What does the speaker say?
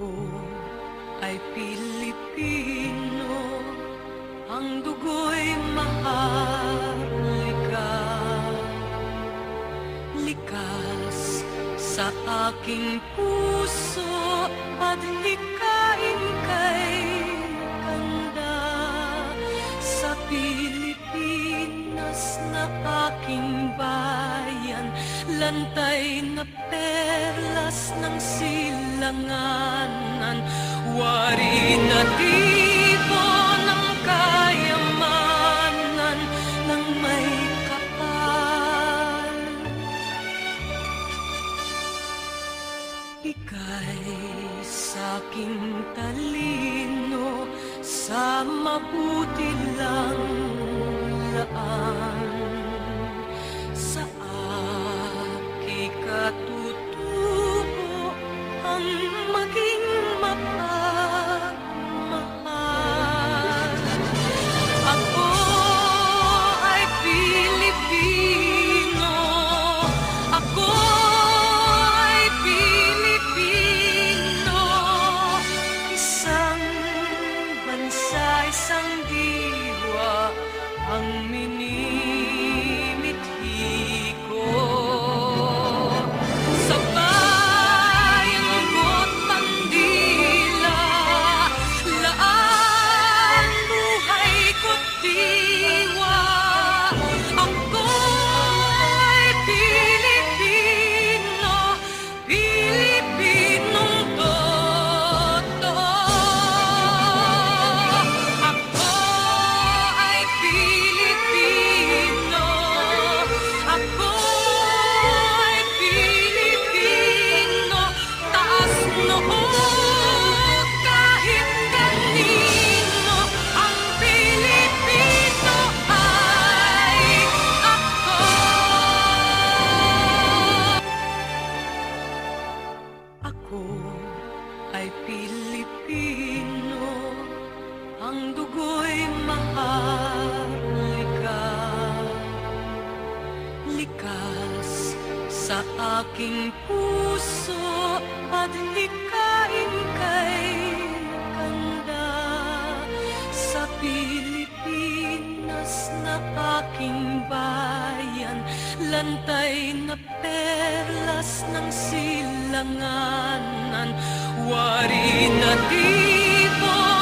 ko ay Pilipino. Ang dugo'y maharlika Likas sa aking puso at hikain kay ganda Sa Pilipinas na aking bayan Lantay na perlas ng sila silanganan wari na tipo ng kayamanan ng may kapal. Ika'y sa'king talino sa mabuti lang laan Sa aki katutubo ang maging mapagmahal Likas sa aking puso At hikain kay kanda Sa Pilipinas na aking bayan Lantay na perlas ng silanganan. Wari na tipo